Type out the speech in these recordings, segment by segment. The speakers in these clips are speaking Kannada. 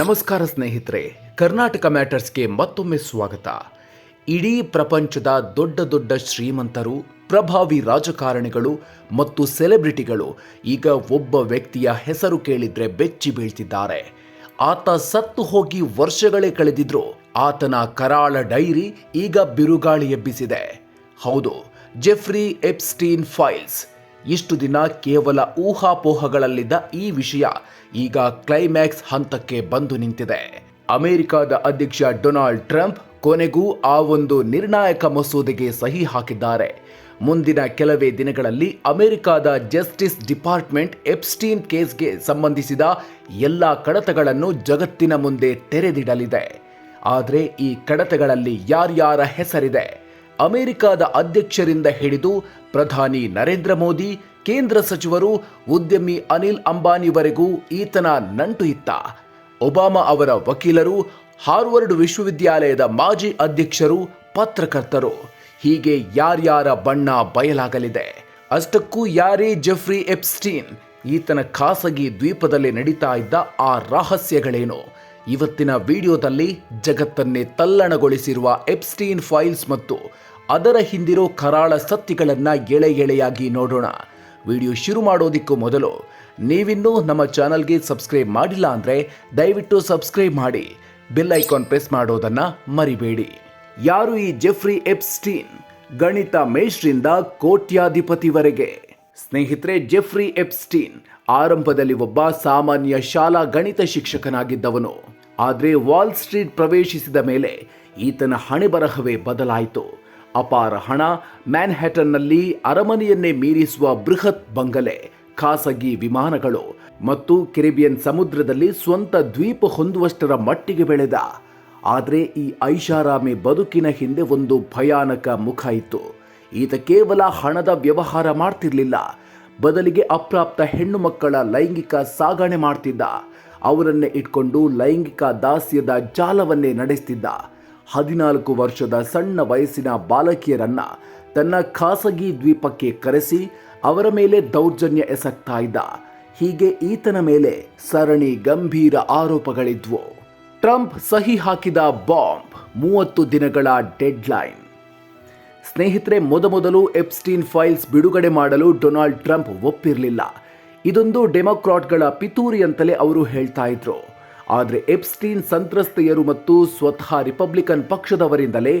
ನಮಸ್ಕಾರ ಸ್ನೇಹಿತರೆ, ಕರ್ನಾಟಕ ಮ್ಯಾಟರ್ಸ್ಗೆ ಮತ್ತೊಮ್ಮೆ ಸ್ವಾಗತ. ಇಡೀ ಪ್ರಪಂಚದ ದೊಡ್ಡ ದೊಡ್ಡ ಶ್ರೀಮಂತರು, ಪ್ರಭಾವಿ ರಾಜಕಾರಣಿಗಳು ಮತ್ತು ಸೆಲೆಬ್ರಿಟಿಗಳು ಈಗ ಒಬ್ಬ ವ್ಯಕ್ತಿಯ ಹೆಸರು ಕೇಳಿದ್ರೆ ಬೆಚ್ಚಿ ಬೀಳ್ತಿದ್ದಾರೆ. ಆತ ಸತ್ತು ಹೋಗಿ ವರ್ಷಗಳೇ ಕಳೆದಿದ್ರು ಆತನ ಕರಾಳ ಡೈರಿ ಈಗ ಬಿರುಗಾಳಿ ಎಬ್ಬಿಸಿದೆ. ಹೌದು, ಜೆಫ್ರಿ ಎಪ್ಸ್ಟೀನ್ ಫೈಲ್ಸ್. ಇಷ್ಟು ದಿನ ಕೇವಲ ಊಹಾಪೋಹಗಳಲ್ಲಿದ್ದ ಈ ವಿಷಯ ಈಗ ಕ್ಲೈಮ್ಯಾಕ್ಸ್ ಹಂತಕ್ಕೆ ಬಂದು ನಿಂತಿದೆ. ಅಮೆರಿಕದ ಅಧ್ಯಕ್ಷ ಡೊನಾಲ್ಡ್ ಟ್ರಂಪ್ ಕೊನೆಗೂ ಆ ಒಂದು ನಿರ್ಣಾಯಕ ಮಸೂದೆಗೆ ಸಹಿ ಹಾಕಿದ್ದಾರೆ. ಮುಂದಿನ ಕೆಲವೇ ದಿನಗಳಲ್ಲಿ ಅಮೆರಿಕದ ಜಸ್ಟಿಸ್ ಡಿಪಾರ್ಟ್ಮೆಂಟ್ ಎಪ್ಸ್ಟೀನ್ ಕೇಸ್ಗೆ ಸಂಬಂಧಿಸಿದ ಎಲ್ಲ ಕಡತಗಳನ್ನು ಜಗತ್ತಿನ ಮುಂದೆ ತೆರೆದಿಡಲಿದೆ. ಆದರೆ ಈ ಕಡತಗಳಲ್ಲಿ ಯಾರ್ಯಾರ ಹೆಸರಿದೆ? ಅಮೆರಿಕದ ಅಧ್ಯಕ್ಷರಿಂದ ಹಿಡಿದು ಪ್ರಧಾನಿ ನರೇಂದ್ರ ಮೋದಿ, ಕೇಂದ್ರ ಸಚಿವರು ಉದ್ಯಮಿ ಅನಿಲ್ ಅಂಬಾನಿವರೆಗೂ ಈತನ ನಂಟು ಇತ್ತ. ಒಬಾಮಾ ಅವರ ವಕೀಲರು, ಹಾರ್ವರ್ಡ್ ವಿಶ್ವವಿದ್ಯಾಲಯದ ಮಾಜಿ ಅಧ್ಯಕ್ಷರು, ಪತ್ರಕರ್ತರು. ಹೀಗೆ ಯಾರ್ಯಾರ ಬಣ್ಣ ಬಯಲಾಗಲಿದೆ? ಅಷ್ಟಕ್ಕೂ ಯಾರೇ ಜೆಫ್ರಿ ಎಪ್ಸ್ಟೀನ್? ಈತನ ಖಾಸಗಿ ದ್ವೀಪದಲ್ಲಿ ನಡೀತಾ ಇದ್ದ ಆ ರಹಸ್ಯಗಳೇನು? ಇವತ್ತಿನ ವಿಡಿಯೋದಲ್ಲಿ ಜಗತ್ತನ್ನೇ ತಲ್ಲಣಗೊಳಿಸಿರುವ ಎಪ್ಸ್ಟೀನ್ ಫೈಲ್ಸ್ ಮತ್ತು ಅದರ ಹಿಂದಿರೋ ಕರಾಳ ಸತ್ಯಗಳನ್ನು ಎಳೆ ಎಳೆಯಾಗಿ ನೋಡೋಣ. ವಿಡಿಯೋ ಶುರು ಮಾಡೋದಿಕ್ಕೂ ಮೊದಲು ನೀವಿನ್ನೂ ನಮ್ಮ ಚಾನಲ್ಗೆ ಸಬ್ಸ್ಕ್ರೈಬ್ ಮಾಡಿಲ್ಲ ಅಂದರೆ ದಯವಿಟ್ಟು ಸಬ್ಸ್ಕ್ರೈಬ್ ಮಾಡಿ. ಬೆಲ್ ಐಕಾನ್ ಪ್ರೆಸ್ ಮಾಡೋದನ್ನ ಮರಿಬೇಡಿ. ಯಾರು ಈ ಜೆಫ್ರಿ ಎಪ್ಸ್ಟೀನ್? ಗಣಿತ ಮೇಷ್ರಿಂದ ಕೋಟ್ಯಾಧಿಪತಿವರೆಗೆ. ಸ್ನೇಹಿತರೆ, ಜೆಫ್ರಿ ಎಪ್ಸ್ಟೀನ್ ಆರಂಭದಲ್ಲಿ ಒಬ್ಬ ಸಾಮಾನ್ಯ ಶಾಲಾ ಗಣಿತ ಶಿಕ್ಷಕನಾಗಿದ್ದವನು. ಆದರೆ ವಾಲ್ ಸ್ಟ್ರೀಟ್ ಪ್ರವೇಶಿಸಿದ ಮೇಲೆ ಈತನ ಹಣೆಬರಹವೇ ಬದಲಾಯಿತು. ಅಪಾರ ಹಣ ಮ್ಯಾನ್ಹ್ಯಾಟನ್ನಲ್ಲಿ ಅರಮನೆಯನ್ನೇ ಮೀರಿಸುವ ಬೃಹತ್ ಬಂಗಲೆ, ಖಾಸಗಿ ವಿಮಾನಗಳು ಮತ್ತು ಕೆರಿಬಿಯನ್ ಸಮುದ್ರದಲ್ಲಿ ಸ್ವಂತ ದ್ವೀಪ ಹೊಂದುವಷ್ಟರ ಮಟ್ಟಿಗೆ ಬೆಳೆದ. ಆದರೆ ಈ ಐಷಾರಾಮಿ ಬದುಕಿನ ಹಿಂದೆ ಒಂದು ಭಯಾನಕ ಮುಖ ಇತ್ತು. ಈತ ಕೇವಲ ಹಣದ ವ್ಯವಹಾರ ಮಾಡ್ತಿರ್ಲಿಲ್ಲ. ಬದಲಿಗೆ ಅಪ್ರಾಪ್ತ ಹೆಣ್ಣು ಮಕ್ಕಳ ಲೈಂಗಿಕ ಸಾಗಣೆ ಮಾಡ್ತಿದ್ದ. ಅವರನ್ನೇ ಇಟ್ಕೊಂಡು ಲೈಂಗಿಕ ದಾಸ್ಯದ ಜಾಲವನ್ನೇ ನಡೆಸ್ತಿದ್ದ. ಹದಿನಾಲ್ಕು ವರ್ಷದ ಸಣ್ಣ ವಯಸ್ಸಿನ ಬಾಲಕಿಯರನ್ನು ತನ್ನ ಖಾಸಗಿ ದ್ವೀಪಕ್ಕೆ ಕರೆಸಿ ಅವರ ಮೇಲೆ ದೌರ್ಜನ್ಯ ಎಸಗ್ತಾ ಇದ್ದ. ಹೀಗೆ ಈತನ ಮೇಲೆ ಸರಣಿ ಗಂಭೀರ ಆರೋಪಗಳಿದ್ವು. ಟ್ರಂಪ್ ಸಹಿ ಹಾಕಿದ ಬಾಂಬ್ ಮೂವತ್ತು ದಿನಗಳ ಡೆಡ್ಲೈನ್. ಸ್ನೇಹಿತರೆ, ಮೊದಮೊದಲು ಎಪ್ಸ್ಟೀನ್ ಫೈಲ್ಸ್ ಬಿಡುಗಡೆ ಮಾಡಲು ಡೊನಾಲ್ಡ್ ಟ್ರಂಪ್ ಒಪ್ಪಿರಲಿಲ್ಲ. ಇದೊಂದು ಡೆಮೊಕ್ರಾಟ್ಗಳ ಪಿತೂರಿ ಅಂತಲೇ ಅವರು ಹೇಳ್ತಾ ಇದ್ರು. ಆದರೆ ಎಪ್ಸ್ಟೀನ್ ಸಂತ್ರಸ್ತೆಯರು ಮತ್ತು ಸ್ವತಃ ರಿಪಬ್ಲಿಕನ್ ಪಕ್ಷದವರಿಂದಲೇ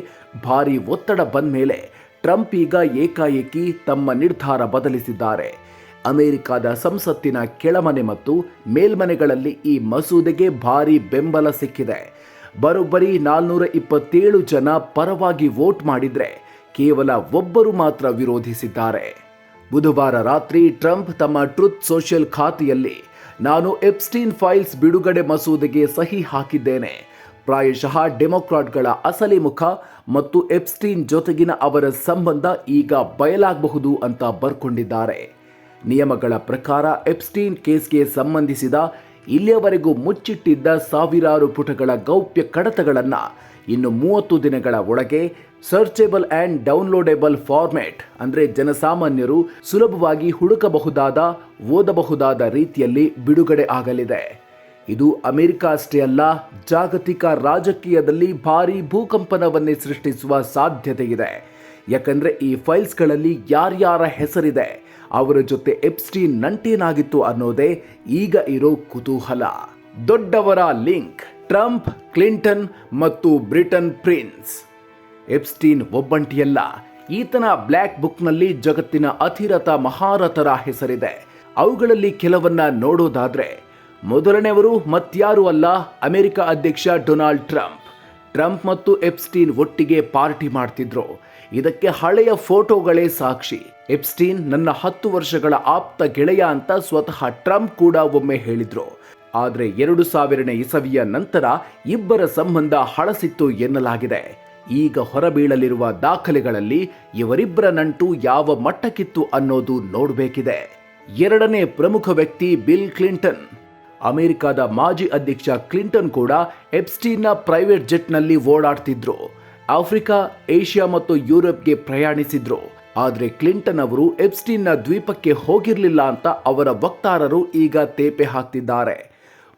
ಭಾರೀ ಒತ್ತಡ ಬಂದ ಮೇಲೆ ಟ್ರಂಪ್ ಈಗ ಏಕಾಏಕಿ ತಮ್ಮ ನಿರ್ಧಾರ ಬದಲಿಸಿದ್ದಾರೆ. ಅಮೆರಿಕದ ಸಂಸತ್ತಿನ ಕೆಳಮನೆ ಮತ್ತು ಮೇಲ್ಮನೆಗಳಲ್ಲಿ ಈ ಮಸೂದೆಗೆ ಭಾರೀ ಬೆಂಬಲ ಸಿಕ್ಕಿದೆ. ಬರೋಬ್ಬರಿ ನಾಲ್ನೂರ ಇಪ್ಪತ್ತೇಳು ಜನ ಪರವಾಗಿ ವೋಟ್ ಮಾಡಿದರೆ ಕೇವಲ ಒಬ್ಬರು ಮಾತ್ರ ವಿರೋಧಿಸಿದ್ದಾರೆ. ಬುಧವಾರ ರಾತ್ರಿ ಟ್ರಂಪ್ ತಮ್ಮ ಟ್ರುತ್ ಸೋಷಿಯಲ್ ಖಾತೆಯಲ್ಲಿ ನಾನು ಎಪ್ಸ್ಟೀನ್ ಫೈಲ್ಸ್ ಬಿಡುಗಡೆ ಮಸೂದೆಗೆ ಸಹಿ ಹಾಕಿದ್ದೇನೆ. ಪ್ರಾಯಶಃ ಡೆಮೊಕ್ರಾಟ್ಗಳ ಅಸಲಿ ಮುಖ ಮತ್ತು ಎಪ್ಸ್ಟೀನ್ ಜೊತೆಗಿನ ಅವರ ಸಂಬಂಧ ಈಗ ಬಯಲಾಗಬಹುದು ಅಂತ ಬರ್ಕೊಂಡಿದ್ದಾರೆ. ನಿಯಮಗಳ ಪ್ರಕಾರ ಎಪ್ಸ್ಟೀನ್ ಕೇಸ್ಗೆ ಸಂಬಂಧಿಸಿದ ಇಲ್ಲಿಯವರೆಗೂ ಮುಚ್ಚಿಟ್ಟಿದ್ದ ಸಾವಿರಾರು ಪುಟಗಳ ಗೌಪ್ಯ ಕಡತಗಳನ್ನು ಇನ್ನು ಮೂವತ್ತು ದಿನಗಳ ಒಳಗೆ ಸರ್ಚೇಬಲ್ ಆ್ಯಂಡ್ ಡೌನ್ಲೋಡೇಬಲ್ ಫಾರ್ಮ್ಯಾಟ್ ಅಂದರೆ ಜನಸಾಮಾನ್ಯರು ಸುಲಭವಾಗಿ ಹುಡುಕಬಹುದಾದ, ಓದಬಹುದಾದ ರೀತಿಯಲ್ಲಿ ಬಿಡುಗಡೆ ಆಗಲಿದೆ. ಇದು ಅಮೆರಿಕ ಅಷ್ಟೇ ಅಲ್ಲ, ಜಾಗತಿಕ ರಾಜಕೀಯದಲ್ಲಿ ಭಾರಿ ಭೂಕಂಪನವನ್ನೇ ಸೃಷ್ಟಿಸುವ ಸಾಧ್ಯತೆ ಇದೆ ಯಾಕಂದರೆ ಈ ಫೈಲ್ಸ್ಗಳಲ್ಲಿ ಯಾರ್ಯಾರ ಹೆಸರಿದೆ, ಅವರ ಜೊತೆ ಎಪ್ಸ್ಟೀನ್ ನಂಟೇನಾಗಿತ್ತು ಅನ್ನೋದೇ ಈಗ ಇರೋ ಕುತೂಹಲ. ದೊಡ್ಡವರ ಲಿಂಕ್, ಟ್ರಂಪ್, ಕ್ಲಿಂಟನ್ ಮತ್ತು ಬ್ರಿಟನ್ ಪ್ರಿನ್ಸ್. ಎಪ್ಸ್ಟೀನ್ ಒಬ್ಬಂಟಿಯಲ್ಲ. ಈತನ ಬ್ಲ್ಯಾಕ್ ಬುಕ್ನಲ್ಲಿ ಜಗತ್ತಿನ ಅತಿರಥ ಮಹಾರಥರ ಹೆಸರಿದೆ. ಅವುಗಳಲ್ಲಿ ಕೆಲವನ್ನ ನೋಡೋದಾದ್ರೆ, ಮೊದಲನೆಯವರು ಮತ್ಯಾರೂ ಅಲ್ಲ ಅಮೆರಿಕ ಅಧ್ಯಕ್ಷ ಡೊನಾಲ್ಡ್ ಟ್ರಂಪ್. ಟ್ರಂಪ್ ಮತ್ತು ಎಪ್ಸ್ಟೀನ್ ಒಟ್ಟಿಗೆ ಪಾರ್ಟಿ ಮಾಡ್ತಿದ್ರು. ಇದಕ್ಕೆ ಹಳೆಯ ಫೋಟೋಗಳೇ ಸಾಕ್ಷಿ. ಎಪ್ಸ್ಟೀನ್ ನನ್ನ ಹತ್ತು ವರ್ಷಗಳ ಆಪ್ತ ಗೆಳೆಯ ಅಂತ ಸ್ವತಃ ಟ್ರಂಪ್ ಕೂಡ ಒಮ್ಮೆ ಹೇಳಿದ್ರು. ಆದರೆ ಎರಡು ಸಾವಿರನೇ ಇಸವಿಯ ನಂತರ ಇಬ್ಬರ ಸಂಬಂಧ ಹಳಸಿತ್ತು ಎನ್ನಲಾಗಿದೆ. ಈಗ ಹೊರಬೀಳಲಿರುವ ದಾಖಲೆಗಳಲ್ಲಿ ಇವರಿಬ್ಬರ ನಂಟು ಯಾವ ಮಟ್ಟಕ್ಕಿತ್ತು ಅನ್ನೋದು ನೋಡಬೇಕಿದೆ. ಎರಡನೇ ಪ್ರಮುಖ ವ್ಯಕ್ತಿ ಬಿಲ್ ಕ್ಲಿಂಟನ್. ಅಮೆರಿಕದ ಮಾಜಿ ಅಧ್ಯಕ್ಷ ಕ್ಲಿಂಟನ್ ಕೂಡ ಎಪ್ಸ್ಟೀನ್ನ ಪ್ರೈವೇಟ್ ಜೆಟ್ನಲ್ಲಿ ಓಡಾಡ್ತಿದ್ರು. ಆಫ್ರಿಕಾ, ಏಷ್ಯಾ ಮತ್ತು ಯುರೋಪ್ಗೆ ಪ್ರಯಾಣಿಸಿದ್ರು. ಆದರೆ ಕ್ಲಿಂಟನ್ ಅವರು ಎಪ್ಸ್ಟೀನ್ನ ದ್ವೀಪಕ್ಕೆ ಹೋಗಿರಲಿಲ್ಲ ಅಂತ ಅವರ ವಕ್ತಾರರು ಈಗ ತೇಪೆ ಹಾಕ್ತಿದ್ದಾರೆ.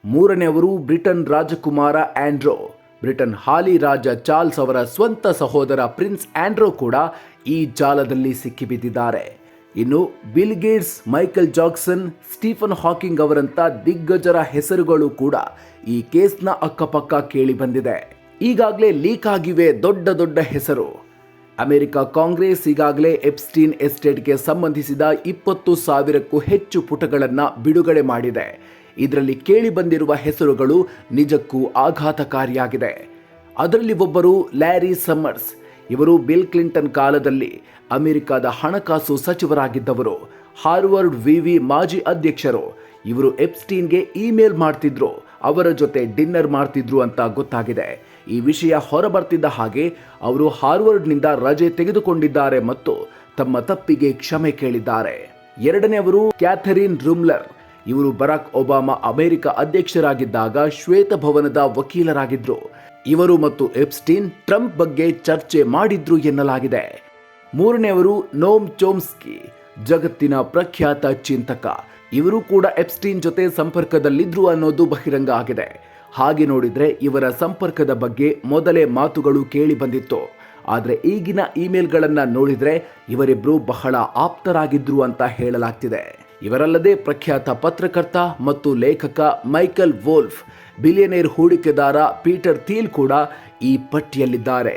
ಮೂರನೆಯವರು ಬ್ರಿಟನ್ ರಾಜಕುಮಾರ ಆಂಡ್ರೋ. ಬ್ರಿಟನ್ ಹಾಲಿ ರಾಜ ಚಾರ್ಲ್ಸ್ ಅವರ ಸ್ವಂತ ಸಹೋದರ ಪ್ರಿನ್ಸ್ ಆಂಡ್ರೋ ಕೂಡ ಈ ಜಾಲದಲ್ಲಿ ಸಿಕ್ಕಿಬಿದ್ದಿದ್ದಾರೆ. ಇನ್ನು Bill Gates, Michael Jackson, Stephen Hawking ಅವರಂತ ದಿಗ್ಗಜರ ಹೆಸರುಗಳು ಕೂಡ ಈ ಕೇಸ್ನ ಅಕ್ಕಪಕ್ಕ ಕೇಳಿ ಬಂದಿದೆ ಈಗಾಗಲೇ ಲೀಕ್ ಆಗಿವೆ ದೊಡ್ಡ ದೊಡ್ಡ ಹೆಸರು. ಅಮೆರಿಕ ಕಾಂಗ್ರೆಸ್ ಈಗಾಗಲೇ ಎಪ್ಸ್ಟೀನ್ ಎಸ್ಟೇಟ್ಗೆ ಸಂಬಂಧಿಸಿದ ಇಪ್ಪತ್ತು ಸಾವಿರಕ್ಕೂ ಹೆಚ್ಚು ಪುಟಗಳನ್ನು ಬಿಡುಗಡೆ ಮಾಡಿದೆ. ಇದರಲ್ಲಿ ಕೇಳಿ ಬಂದಿರುವ ಹೆಸರುಗಳು ನಿಜಕ್ಕೂ ಆಘಾತಕಾರಿಯಾಗಿದೆ. ಅದರಲ್ಲಿ ಒಬ್ಬರು ಲ್ಯಾರಿ ಸಮ್ಮರ್ಸ್. ಇವರು ಬಿಲ್ ಕ್ಲಿಂಟನ್ ಕಾಲದಲ್ಲಿ ಅಮೆರಿಕದ ಹಣಕಾಸು ಸಚಿವರಾಗಿದ್ದವರು. ಹಾರ್ವರ್ಡ್ ವಿವಿ ಮಾಜಿ ಅಧ್ಯಕ್ಷರು. ಇವರು ಎಪ್ಸ್ಟೀನ್ಗೆ ಇಮೇಲ್ ಮಾಡ್ತಿದ್ರು. ಅವರ ಜೊತೆ ಡಿನ್ನರ್ ಮಾಡ್ತಿದ್ರು ಅಂತ ಗೊತ್ತಾಗಿದೆ. ಈ ವಿಷಯ ಹೊರಬರ್ತಿದ್ದ ಹಾಗೆ ಅವರು ಹಾರ್ವರ್ಡ್ನಿಂದ ರಜೆ ತೆಗೆದುಕೊಂಡಿದ್ದಾರೆ ಮತ್ತು ತಮ್ಮ ತಪ್ಪಿಗೆ ಕ್ಷಮೆ ಕೇಳಿದ್ದಾರೆ. ಎರಡನೆಯವರು ಕ್ಯಾಥರಿನ್ ರುಮ್ಲರ್. ಇವರು ಬರಾಕ್ ಒಬಾಮಾ ಅಮೆರಿಕ ಅಧ್ಯಕ್ಷರಾಗಿದ್ದಾಗ ಶ್ವೇತಭವನದ ವಕೀಲರಾಗಿದ್ರು. ಇವರು ಮತ್ತು ಎಪ್ಸ್ಟೀನ್ ಟ್ರಂಪ್ ಬಗ್ಗೆ ಚರ್ಚೆ ಮಾಡಿದ್ರು ಎನ್ನಲಾಗಿದೆ. ಮೂರನೆಯವರು ನೋಮ್ ಚೋಮ್ಸ್ಕಿ, ಜಗತ್ತಿನ ಪ್ರಖ್ಯಾತ ಚಿಂತಕ. ಇವರು ಕೂಡ ಎಪ್ಸ್ಟೀನ್ ಜೊತೆ ಸಂಪರ್ಕದಲ್ಲಿದ್ರು ಅನ್ನೋದು ಬಹಿರಂಗ ಆಗಿದೆ. ಹಾಗೆ ನೋಡಿದ್ರೆ ಇವರ ಸಂಪರ್ಕದ ಬಗ್ಗೆ ಮೊದಲೇ ಮಾತುಗಳು ಕೇಳಿ ಬಂದಿತ್ತು. ಆದರೆ ಈಗಿನ ಇಮೇಲ್ಗಳನ್ನು ನೋಡಿದ್ರೆ ಇವರಿಬ್ಬರು ಬಹಳ ಆಪ್ತರಾಗಿದ್ರು ಅಂತ ಹೇಳಲಾಗ್ತಿದೆ. ಇವರಲ್ಲದೆ ಪ್ರಖ್ಯಾತ ಪತ್ರಕರ್ತ ಮತ್ತು ಲೇಖಕ ಮೈಕಲ್ ವೋಲ್ಫ್, ಬಿಲಿಯನೇರ್ ಹೂಡಿಕೆದಾರ ಪೀಟರ್ ಥೀಲ್ ಕೂಡ ಈ ಪಟ್ಟಿಯಲ್ಲಿದ್ದಾರೆ.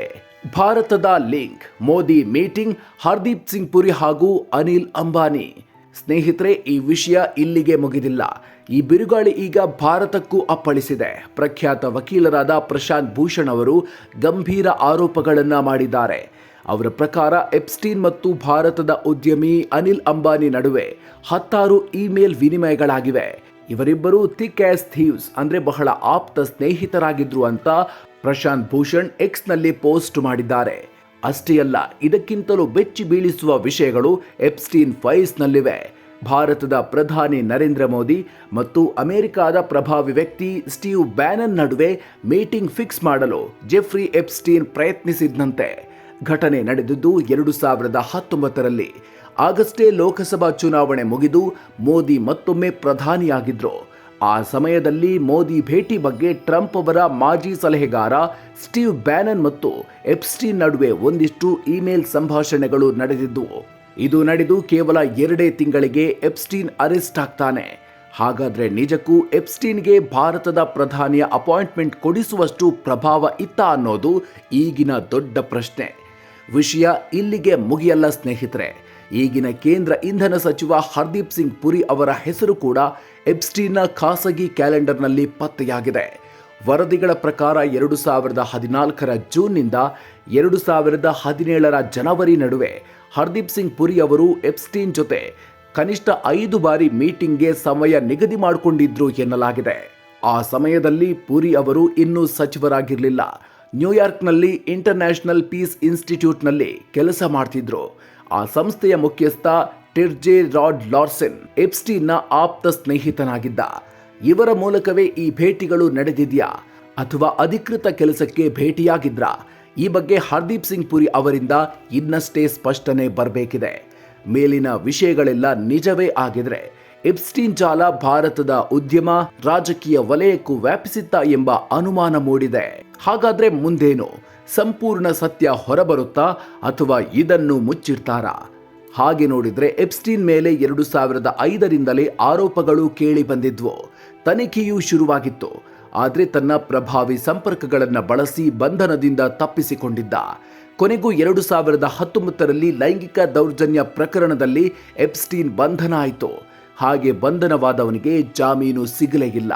ಭಾರತದ ಲಿಂಕ್, ಮೋದಿ ಮೀಟಿಂಗ್, ಹರ್ದೀಪ್ ಸಿಂಗ್ ಪುರಿ ಹಾಗೂ ಅನಿಲ್ ಅಂಬಾನಿ. ಸ್ನೇಹಿತರೆ, ಈ ವಿಷಯ ಇಲ್ಲಿಗೆ ಮುಗಿದಿಲ್ಲ. ಈ ಬಿರುಗಾಳಿ ಈಗ ಭಾರತಕ್ಕೂ ಅಪ್ಪಳಿಸಿದೆ. ಪ್ರಖ್ಯಾತ ವಕೀಲರಾದ ಪ್ರಶಾಂತ್ ಭೂಷಣ್ ಅವರು ಗಂಭೀರ ಆರೋಪಗಳನ್ನು ಮಾಡಿದ್ದಾರೆ. ಅವರ ಪ್ರಕಾರ ಎಪ್ಸ್ಟೀನ್ ಮತ್ತು ಭಾರತದ ಉದ್ಯಮಿ ಅನಿಲ್ ಅಂಬಾನಿ ನಡುವೆ ಹತ್ತಾರು ಇಮೇಲ್ ವಿನಿಮಯಗಳಾಗಿವೆ. ಇವರಿಬ್ಬರು ಥಿಕ್ ಆಸ್ ಥೀವ್ಸ್ ಅಂದ್ರೆ ಬಹಳ ಆಪ್ತ ಸ್ನೇಹಿತರಾಗಿದ್ರು ಅಂತ ಪ್ರಶಾಂತ್ ಭೂಷಣ್ ಎಕ್ಸ್ನಲ್ಲಿ ಪೋಸ್ಟ್ ಮಾಡಿದ್ದಾರೆ. ಅಷ್ಟೇ ಅಲ್ಲ, ಇದಕ್ಕಿಂತಲೂ ಬೆಚ್ಚಿ ಬೀಳಿಸುವ ವಿಷಯಗಳು ಎಪ್ಸ್ಟೀನ್ ಫೈಲ್ಸ್ನಲ್ಲಿವೆ ಭಾರತದ ಪ್ರಧಾನಿ ನರೇಂದ್ರ ಮೋದಿ ಮತ್ತು ಅಮೆರಿಕಾದ ಪ್ರಭಾವಿ ವ್ಯಕ್ತಿ ಸ್ಟೀವ್ ಬ್ಯಾನನ್ ನಡುವೆ ಮೀಟಿಂಗ್ ಫಿಕ್ಸ್ ಮಾಡಲು ಜೆಫ್ರಿ ಎಪ್ಸ್ಟೀನ್ ಪ್ರಯತ್ನಿಸಿದ್ದಂತೆ ಘಟನೆ ನಡೆದಿದ್ದು ಎರಡು ಸಾವಿರದ ಹತ್ತೊಂಬತ್ತರಲ್ಲಿ. ಆಗಸ್ಟೇ ಲೋಕಸಭಾ ಚುನಾವಣೆ ಮುಗಿದು ಮೋದಿ ಮತ್ತೊಮ್ಮೆ ಪ್ರಧಾನಿಯಾಗಿದ್ದರು ಆ ಸಮಯದಲ್ಲಿ ಮೋದಿ ಭೇಟಿ ಬಗ್ಗೆ ಟ್ರಂಪ್ ಅವರ ಮಾಜಿ ಸಲಹೆಗಾರ ಸ್ಟೀವ್ ಬ್ಯಾನನ್ ಮತ್ತು ಎಪ್ಸ್ಟೀನ್ ನಡುವೆ ಒಂದಿಷ್ಟು ಇಮೇಲ್ ಸಂಭಾಷಣೆಗಳು ನಡೆದಿದ್ದವು ಇದು ನಡೆದು ಕೇವಲ ಎರಡೇ ತಿಂಗಳಿಗೆ ಎಪ್ಸ್ಟೀನ್ ಅರೆಸ್ಟ್ ಆಗ್ತಾನೆ. ಹಾಗಾದರೆ ನಿಜಕ್ಕೂ ಎಪ್ಸ್ಟೀನ್ಗೆ ಭಾರತದ ಪ್ರಧಾನಿಯ ಅಪಾಯಿಂಟ್ಮೆಂಟ್ ಕೊಡಿಸುವಷ್ಟು ಪ್ರಭಾವ ಇತ್ತ ಅನ್ನೋದು ಈಗಿನ ದೊಡ್ಡ ಪ್ರಶ್ನೆ. ವಿಷಯ ಇಲ್ಲಿಗೆ ಮುಗಿಯಲ್ಲ ಸ್ನೇಹಿತರೆ. ಈಗಿನ ಕೇಂದ್ರ ಇಂಧನ ಸಚಿವ ಹರ್ದೀಪ್ ಸಿಂಗ್ ಪುರಿ ಅವರ ಹೆಸರು ಕೂಡ ಎಪ್ಸ್ಟೀನ್ನ ಖಾಸಗಿ ಕ್ಯಾಲೆಂಡರ್ನಲ್ಲಿ ಪತ್ತೆಯಾಗಿದೆ. ವರದಿಗಳ ಪ್ರಕಾರ ಎರಡು ಸಾವಿರದ ಹದಿನಾಲ್ಕರ ಜೂನ್ನಿಂದ ಎರಡು ಸಾವಿರದ ಹದಿನೇಳರ ಜನವರಿ ನಡುವೆ ಹರ್ದೀಪ್ ಸಿಂಗ್ ಪುರಿ ಅವರು ಎಪ್ಸ್ಟೀನ್ ಜೊತೆ ಕನಿಷ್ಠ ಐದು ಬಾರಿ ಮೀಟಿಂಗ್ಗೆ ಸಮಯ ನಿಗದಿ ಮಾಡಿಕೊಂಡಿದ್ರು ಎನ್ನಲಾಗಿದೆ. ಆ ಸಮಯದಲ್ಲಿ ಪುರಿ ಅವರು ಇನ್ನೂ ಸಚಿವರಾಗಿರಲಿಲ್ಲ. ನ್ಯೂಯಾರ್ಕ್ನಲ್ಲಿ ಇಂಟರ್ನ್ಯಾಷನಲ್ ಪೀಸ್ ಇನ್ಸ್ಟಿಟ್ಯೂಟ್ನಲ್ಲಿ ಕೆಲಸ ಮಾಡ್ತಿದ್ರು. ಆ ಸಂಸ್ಥೆಯ ಮುಖ್ಯಸ್ಥ ಟಿರ್ಜೆ ರಾಡ್ ಲಾರ್ಸೆನ್ ಎಪ್ಸ್ಟೀನ್ನ ಆಪ್ತ ಸ್ನೇಹಿತನಾಗಿದ್ದ. ಇವರ ಮೂಲಕವೇ ಈ ಭೇಟಿಗಳು ನಡೆದಿದೆಯಾ? ಅಥವಾ ಅಧಿಕೃತ ಕೆಲಸಕ್ಕೆ ಭೇಟಿಯಾಗಿದ್ರ? ಈ ಬಗ್ಗೆ ಹರ್ದೀಪ್ ಸಿಂಗ್ ಪುರಿ ಅವರಿಂದ ಇನ್ನಷ್ಟೇ ಸ್ಪಷ್ಟನೆ ಬರಬೇಕಿದೆ. ಮೇಲಿನ ವಿಷಯಗಳೆಲ್ಲ ನಿಜವೇ ಆಗಿದ್ರೆ ಎಪ್ಸ್ಟೀನ್ ಜಾಲ ಭಾರತದ ಉದ್ಯಮ ರಾಜಕೀಯ ವಲಯಕ್ಕೂ ವ್ಯಾಪಿಸಿತ್ತ ಎಂಬ ಅನುಮಾನ ಮೂಡಿದೆ. ಹಾಗಾದ್ರೆ ಮುಂದೇನು? ಸಂಪೂರ್ಣ ಸತ್ಯ ಹೊರಬರುತ್ತಾ ಅಥವಾ ಇದನ್ನು ಮುಚ್ಚಿರ್ತಾರಾ? ಹಾಗೆ ನೋಡಿದ್ರೆ ಎಪ್ಸ್ಟೀನ್ ಮೇಲೆ ಎರಡು ಸಾವಿರದ ಐದರಿಂದಲೇ ಆರೋಪಗಳು ಕೇಳಿ ಬಂದಿದ್ವು. ತನಿಖೆಯೂ ಶುರುವಾಗಿತ್ತು. ಆದರೆ ತನ್ನ ಪ್ರಭಾವಿ ಸಂಪರ್ಕಗಳನ್ನು ಬಳಸಿ ಬಂಧನದಿಂದ ತಪ್ಪಿಸಿಕೊಂಡಿದ್ದ. ಕೊನೆಗೂ ಎರಡು ಸಾವಿರದ ಹತ್ತೊಂಬತ್ತರಲ್ಲಿ ಲೈಂಗಿಕ ದೌರ್ಜನ್ಯ ಪ್ರಕರಣದಲ್ಲಿ ಎಪ್ಸ್ಟೀನ್ ಬಂಧನ ಆಯಿತು. ಹಾಗೆ ಬಂಧನವಾದವನಿಗೆ ಜಾಮೀನು ಸಿಗಲೇ ಇಲ್ಲ.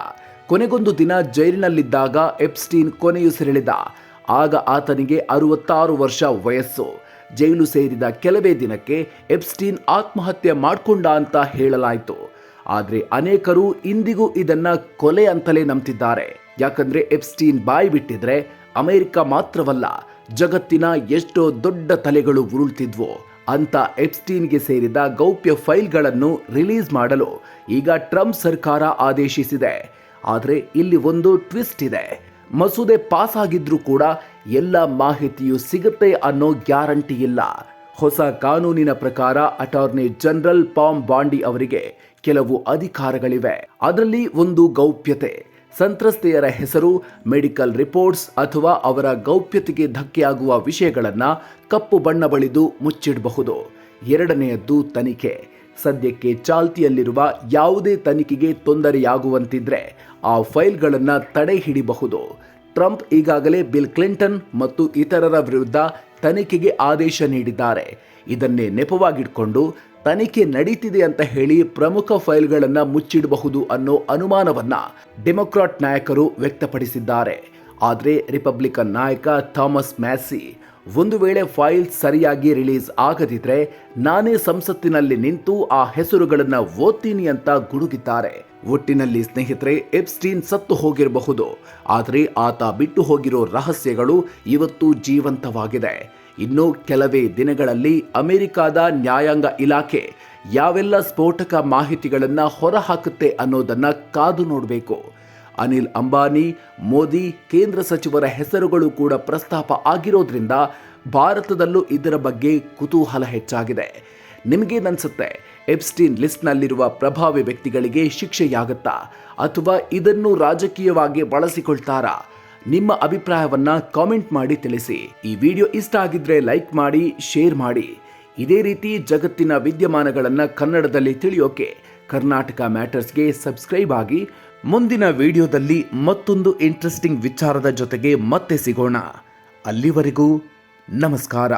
ಕೊನೆಗೊಂದು ದಿನ ಜೈಲಿನಲ್ಲಿದ್ದಾಗ ಎಪ್ಸ್ಟೀನ್ ಕೊನೆಯುಸಿರೆಳೆದ ಆಗ ಆತನಿಗೆ ಅರವತ್ತಾರು ವರ್ಷ ವಯಸ್ಸು. ಜೈಲು ಸೇರಿದ ಕೆಲವೇ ದಿನಕ್ಕೆ ಎಪ್ಸ್ಟೀನ್ ಆತ್ಮಹತ್ಯೆ ಮಾಡಿಕೊಂಡ ಅಂತ ಹೇಳಲಾಯಿತು. ಆದರೆ ಅನೇಕರು ಇಂದಿಗೂ ಇದನ್ನ ಕೊಲೆ ಅಂತಲೇ ನಂಬ್ತಿದ್ದಾರೆ. ಯಾಕಂದ್ರೆ ಎಪ್ಸ್ಟೀನ್ ಬಾಯಿ ಬಿಟ್ಟಿದ್ರೆ ಅಮೆರಿಕ ಮಾತ್ರವಲ್ಲ, ಜಗತ್ತಿನ ಎಷ್ಟೋ ದೊಡ್ಡ ತಲೆಗಳು ಉರುಳ್ತಿದ್ವು. ಅಂತ ಎಪ್ಸ್ಟೀನ್ಗೆ ಸೇರಿದ ಗೌಪ್ಯ ಫೈಲ್ಗಳನ್ನು ರಿಲೀಸ್ ಮಾಡಲು ಈಗ ಟ್ರಂಪ್ ಸರ್ಕಾರ ಆದೇಶಿಸಿದೆ. ಆದರೆ ಇಲ್ಲಿ ಒಂದು ಟ್ವಿಸ್ಟ್ ಇದೆ. ಮಸೂದೆ ಪಾಸ್ ಆಗಿದ್ರೂ ಕೂಡ ಎಲ್ಲ ಮಾಹಿತಿಯು ಸಿಗುತ್ತೆ ಅನ್ನೋ ಗ್ಯಾರಂಟಿ ಇಲ್ಲ. ಹೊಸ ಕಾನೂನಿನ ಪ್ರಕಾರ ಅಟಾರ್ನಿ ಜನರಲ್ ಪಾಮ್ ಬಾಂಡಿ ಅವರಿಗೆ ಕೆಲವು ಅಧಿಕಾರಗಳಿವೆ. ಅದರಲ್ಲಿ ಒಂದು ಗೌಪ್ಯತೆ. ಸಂತ್ರಸ್ತೆಯರ ಹೆಸರು, ಮೆಡಿಕಲ್ ರಿಪೋರ್ಟ್ಸ್ ಅಥವಾ ಅವರ ಗೌಪ್ಯತೆಗೆ ಧಕ್ಕೆಯಾಗುವ ವಿಷಯಗಳನ್ನು ಕಪ್ಪು ಬಣ್ಣ ಬಳಿದು ಮುಚ್ಚಿಡಬಹುದು. ಎರಡನೆಯದ್ದು ತನಿಖೆ. ಸದ್ಯಕ್ಕೆ ಚಾಲ್ತಿಯಲ್ಲಿರುವ ಯಾವುದೇ ತನಿಖೆಗೆ ತೊಂದರೆಯಾಗುವಂತಿದ್ರೆ ಆ ಫೈಲ್ಗಳನ್ನು ತಡೆ ಹಿಡಿಬಹುದು. ಟ್ರಂಪ್ ಈಗಾಗಲೇ ಬಿಲ್ ಕ್ಲಿಂಟನ್ ಮತ್ತು ಇತರರ ವಿರುದ್ಧ ತನಿಖೆಗೆ ಆದೇಶ ನೀಡಿದ್ದಾರೆ. ಇದನ್ನೇ ನೆಪವಾಗಿಟ್ಕೊಂಡು ತನಿಖೆ ನಡೀತಿದೆ ಅಂತ ಹೇಳಿ ಪ್ರಮುಖ ಫೈಲ್ಗಳನ್ನು ಮುಚ್ಚಿಡಬಹುದು ಅನ್ನೋ ಅನುಮಾನವನ್ನು ಡೆಮೊಕ್ರಾಟ್ ನಾಯಕರು ವ್ಯಕ್ತಪಡಿಸಿದ್ದಾರೆ. ಆದರೆ ರಿಪಬ್ಲಿಕನ್ ನಾಯಕ ಥಾಮಸ್ ಮ್ಯಾಸಿ ಒಂದು ವೇಳೆ ಫೈಲ್ ಸರಿಯಾಗಿ ರಿಲೀಸ್ ಆಗದಿದ್ರೆ ನಾನೇ ಸಂಸತ್ತಿನಲ್ಲಿ ನಿಂತು ಆ ಹೆಸರುಗಳನ್ನು ಓದ್ತೀನಿ ಅಂತ ಗುಡುಗಿದ್ದಾರೆ. ಒಟ್ಟಿನಲ್ಲಿ ಸ್ನೇಹಿತರೆ, ಎಪ್ಸ್ಟೀನ್ ಸತ್ತು ಹೋಗಿರಬಹುದು. ಆದರೆ ಆತ ಬಿಟ್ಟು ಹೋಗಿರೋ ರಹಸ್ಯಗಳು ಇವತ್ತು ಜೀವಂತವಾಗಿದೆ. ಇನ್ನು ಕೆಲವೇ ದಿನಗಳಲ್ಲಿ ಅಮೆರಿಕಾದ ನ್ಯಾಯಾಂಗ ಇಲಾಖೆ ಯಾವೆಲ್ಲ ಸ್ಫೋಟಕ ಮಾಹಿತಿಗಳನ್ನು ಹೊರಹಾಕುತ್ತೆ ಅನ್ನೋದನ್ನು ಕಾದು ನೋಡಬೇಕು. ಅನಿಲ್ ಅಂಬಾನಿ, ಮೋದಿ, ಕೇಂದ್ರ ಸಚಿವರ ಹೆಸರುಗಳು ಕೂಡ ಪ್ರಸ್ತಾಪ ಆಗಿರೋದ್ರಿಂದ ಭಾರತದಲ್ಲೂ ಇದರ ಬಗ್ಗೆ ಕುತೂಹಲ ಹೆಚ್ಚಾಗಿದೆ. ನಿಮಗೇನನ್ಸುತ್ತೆ? ಎಪ್ಸ್ಟೀನ್ ಲಿಸ್ಟ್ನಲ್ಲಿರುವ ಪ್ರಭಾವಿ ವ್ಯಕ್ತಿಗಳಿಗೆ ಶಿಕ್ಷೆಯಾಗುತ್ತಾ? ಅಥವಾ ಇದನ್ನು ರಾಜಕೀಯವಾಗಿ ಬಳಸಿಕೊಳ್ತಾರಾ? ನಿಮ್ಮ ಅಭಿಪ್ರಾಯವನ್ನ ಕಾಮೆಂಟ್ ಮಾಡಿ ತಿಳಿಸಿ. ಈ ವಿಡಿಯೋ ಇಷ್ಟ ಆಗಿದ್ರೆ ಲೈಕ್ ಮಾಡಿ, ಶೇರ್ ಮಾಡಿ. ಇದೇ ರೀತಿ ಜಗತ್ತಿನ ವಿದ್ಯಮಾನಗಳನ್ನು ಕನ್ನಡದಲ್ಲಿ ತಿಳಿಯೋಕೆ ಕರ್ನಾಟಕ ಮ್ಯಾಟರ್ಸ್ಗೆ ಸಬ್ಸ್ಕ್ರೈಬ್ ಆಗಿ ಮುಂದಿನ ವಿಡಿಯೋದಲ್ಲಿ ಮತ್ತೊಂದು ಇಂಟ್ರೆಸ್ಟಿಂಗ್ ವಿಚಾರದ ಜೊತೆಗೆ ಮತ್ತೆ ಸಿಗೋಣ. ಅಲ್ಲಿವರೆಗೂ ನಮಸ್ಕಾರ.